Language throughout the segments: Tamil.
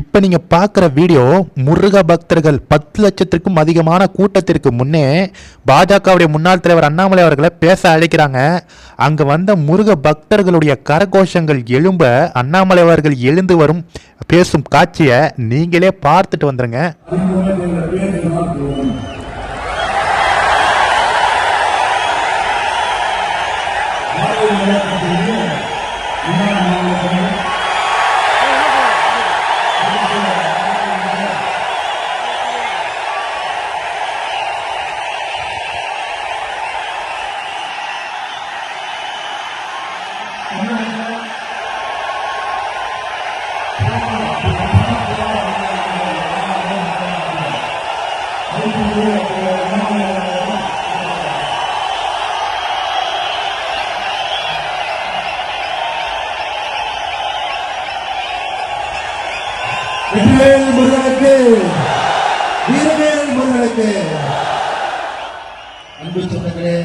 இப்போ நீங்கள் பார்க்குற வீடியோ முருக பக்தர்கள் பத்து லட்சத்திற்கும் அதிகமான கூட்டத்திற்கு முன்னே பாஜகவுடைய முன்னாள் தலைவர் அண்ணாமலை அவர்களை பேச அழைக்கிறாங்க. அங்கே வந்த முருக பக்தர்களுடைய கரகோஷங்கள் எழும்ப அண்ணாமலை அவர்கள் எழுந்து வரும் பேசும் காட்சியை நீங்களே பார்த்துட்டு வந்துருங்க. வெற்றிவேல் முருகனுக்கு வீரவேல் முருகனுக்கு அன்பு சொந்தங்களே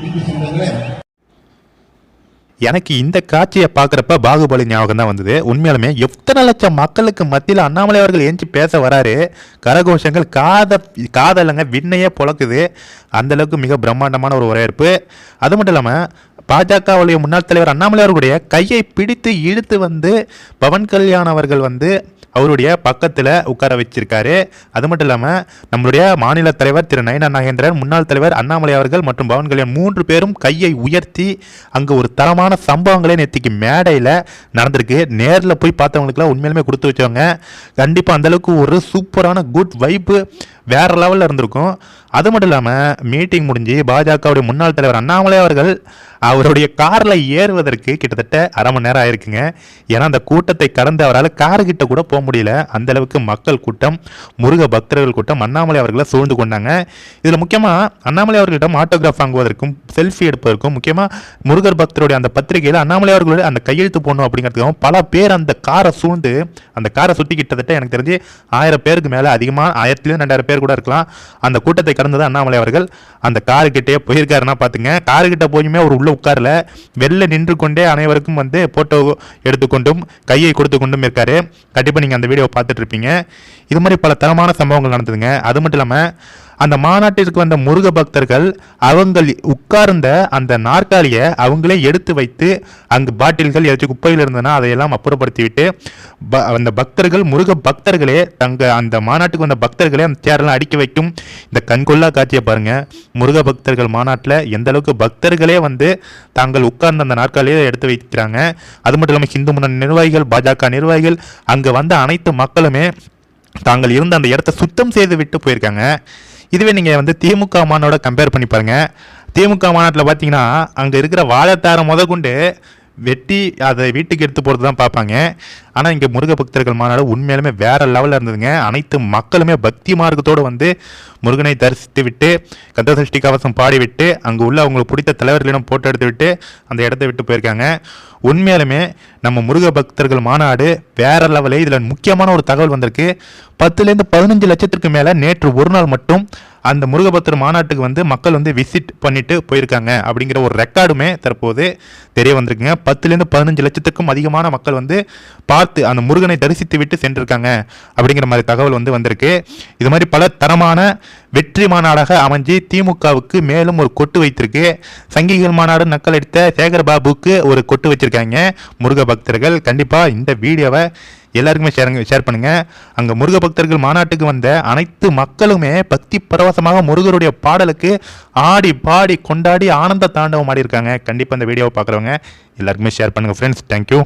இந்து சொந்தங்களே எனக்கு இந்த காட்சியை பார்க்குறப்ப பாகுபலி ஞாபகம் தான் வந்தது. உண்மையாலுமே எத்தனை லட்சம் மக்களுக்கு மத்தியில் அண்ணாமலை அவர்கள் ஏஞ்சி பேச வராரு. கரகோஷங்கள் காத காதலங்க விண்ணையே புழக்குது. அந்தளவுக்கு மிக பிரம்மாண்டமான ஒரு வரவேற்பு அது மட்டும் இல்லாமல் பாஜகவுடைய முன்னாள் தலைவர் அண்ணாமலை அவர்களுடைய கையை பிடித்து இழுத்து வந்து பவன் கல்யாண் அவர்கள் வந்து அவருடைய பக்கத்தில் உட்கார வச்சிருக்காரு. அது மட்டும் இல்லாமல் நம்மளுடைய மாநில தலைவர் திரு நயனா நாகேந்திரன் முன்னாள் தலைவர் அண்ணாமலை அவர்கள் மற்றும் பவன் கல்யாண் மூன்று பேரும் கையை உயர்த்தி அங்கே ஒரு தரமான சம்பவங்களே நேற்றுக்கு மேடையில் நடந்திருக்கு. நேரில் போய் பார்த்தவங்களுக்குலாம் உண்மையிலுமே கொடுத்து வச்சவங்க. கண்டிப்பாக அந்தளவுக்கு ஒரு சூப்பரான குட் வைப்பு வேறு லெவலில் இருந்திருக்கும். அது மட்டும் இல்லாமல் மீட்டிங் முடிஞ்சு பாஜகவுடைய முன்னாள் தலைவர் அண்ணாமலை அவர்கள் அவருடைய காரில் ஏறுவதற்கு கிட்டத்தட்ட அரை மணி நேரம் ஆயிருக்குங்க. ஏன்னா அந்த கூட்டத்தை கடந்து அவரால் கார்கிட்ட கூட போக முடியல. அந்த அளவுக்கு மக்கள் கூட்டம் முருக பக்தர்கள் கூட்டம் அண்ணாமலை அவர்களை சூழ்ந்து கொண்டாங்க. இதில் முக்கியமாக அண்ணாமலை அவர்களிடம் ஆட்டோகிராஃப் வாங்குவதற்கும் செல்ஃபி எடுப்பதற்கும் முக்கியமாக முருகர் பக்தருடைய அந்த பத்திரிகையில் அண்ணாமலை அவர்களுடைய அந்த கையெழுத்து போடணும் அப்படிங்கிறதுக்காகவும் பல பேர் அந்த காரை சூழ்ந்து அந்த காரை சுற்றி கிட்டத்தட்ட எனக்கு தெரிஞ்சு ஆயிரம் பேருக்கு மேலே அதிகமாக ஆயிரத்துலேயும் ரெண்டாயிரம் பேர் கூட இருக்கலாம். அந்த கூட்டத்தை கடந்தது அண்ணாமலை அவர்கள். அந்த காருக்கிட்டே போயிருக்காருன்னா பார்த்துங்க காருக்கிட்ட போயுமே அவர் உள்ளே உட்காரல. வெளில நின்று கொண்டே அனைவருக்கும் வந்து ஃபோட்டோ எடுத்துக்கொண்டும் கையை கொடுத்து கொண்டும் இருக்கார். கண்டிப்பாக நீங்கள் அந்த வீடியோ பார்த்துட்டு இருப்பீங்க. இது மாதிரி பல தரமான சம்பவங்கள் நடந்ததுங்க. அது மட்டும் இல்லாமல் அந்த மாநாட்டிற்கு வந்த முருக பக்தர்கள் அவங்க உட்கார்ந்த அந்த நாற்காலியை அவங்களே எடுத்து வைத்து அங்கு பாட்டில்கள் ஏதாச்சும் குப்பையில் இருந்ததுன்னா அதையெல்லாம் அப்புறப்படுத்திவிட்டு ப- அந்த பக்தர்கள் முருக பக்தர்களே தங்க அந்த மாநாட்டுக்கு வந்த பக்தர்களே அந்த சேரெல்லாம் அடுக்கி வைக்கும். இந்த கண்கொள்ளா காட்சியை பாருங்க. முருக பக்தர்கள் மாநாட்டில் எந்த அளவுக்கு பக்தர்களே வந்து தாங்கள் உட்கார்ந்த அந்த நாற்காலியை எடுத்து வைக்கிறாங்க. அது மட்டும் இல்லாமல் ஹிந்து முன்னணி நிர்வாகிகள் பாஜக நிர்வாகிகள் அங்கே வந்த அனைத்து மக்களுமே தாங்கள் இருந்த அந்த இடத்த சுத்தம் செய்து விட்டு போயிருக்காங்க. இதுவே நீங்கள் வந்து திமுக மாநாடோட கம்பேர் பண்ணி பாருங்கள் திமுக மாநாட்டில் பார்த்தீங்கன்னா அங்கே இருக்கிற வாழைத்தாரம் முதற்கொண்டு வெட்டி அதை வீட்டுக்கு எடுத்து போகிறது தான் பார்ப்பாங்க. ஆனால் இங்கே முருக பக்தர்கள் மாநாடு உண்மையிலுமே வேற லெவலில் இருந்ததுங்க. அனைத்து மக்களுமே பக்தி மார்க்கத்தோடு வந்து முருகனை தரிசித்து விட்டு கந்தசஷ்டி கவசம் பாடிவிட்டு அங்கே உள்ள அவங்களுக்கு பிடித்த தலைவர்களிடம் போட்டோ எடுத்து விட்டு அந்த இடத்த விட்டு போயிருக்காங்க. உண்மையாலுமே நம்ம முருக பக்தர்கள் மாநாடு வேற லெவலு இதில் முக்கியமான ஒரு தகவல் வந்திருக்கு. பத்துலேருந்து பதினஞ்சு லட்சத்திற்கு மேலே நேற்று ஒரு நாள் மட்டும் அந்த முருகபக்தர் மாநாட்டுக்கு வந்து மக்கள் வந்து விசிட் பண்ணிட்டு போயிருக்காங்க. அப்படிங்கிற ஒரு ரெக்கார்டுமே தற்போது தெரிய வந்திருக்குங்க. பத்துலேருந்து பதினஞ்சு லட்சத்துக்கும் அதிகமான மக்கள் வந்து பார்த்து அந்த முருகனை தரிசித்து விட்டு சென்றிருக்காங்க அப்படிங்கிற மாதிரி தகவல் வந்து வந்திருக்கு. இது மாதிரி பல தரமான வெற்றி மாநாடாக அமைஞ்சு திமுகவுக்கு மேலும் ஒரு கொட்டு வைத்திருக்கு. சங்கிகள் மாநாடு நக்கல் அடித்த சேகர் பாபுக்கு ஒரு கொட்டு வச்சிருக்காங்க. முருக பக்தர்கள் கண்டிப்பாக இந்த வீடியோவை எல்லாருக்குமே ஷேர் ஷேர் பண்ணுங்க. அங்கே முருக பக்தர்கள் மாநாட்டுக்கு வந்த அனைத்து மக்களுமே பக்தி பரவசமாக முருகருடைய பாடலுக்கு ஆடி பாடி கொண்டாடி ஆனந்த தாண்டவம் ஆடி இருக்காங்க கண்டிப்பாக இந்த வீடியோவை பார்க்குறவங்க எல்லாருக்குமே ஷேர் பண்ணுங்கள் ஃப்ரெண்ட்ஸ் தேங்க்யூ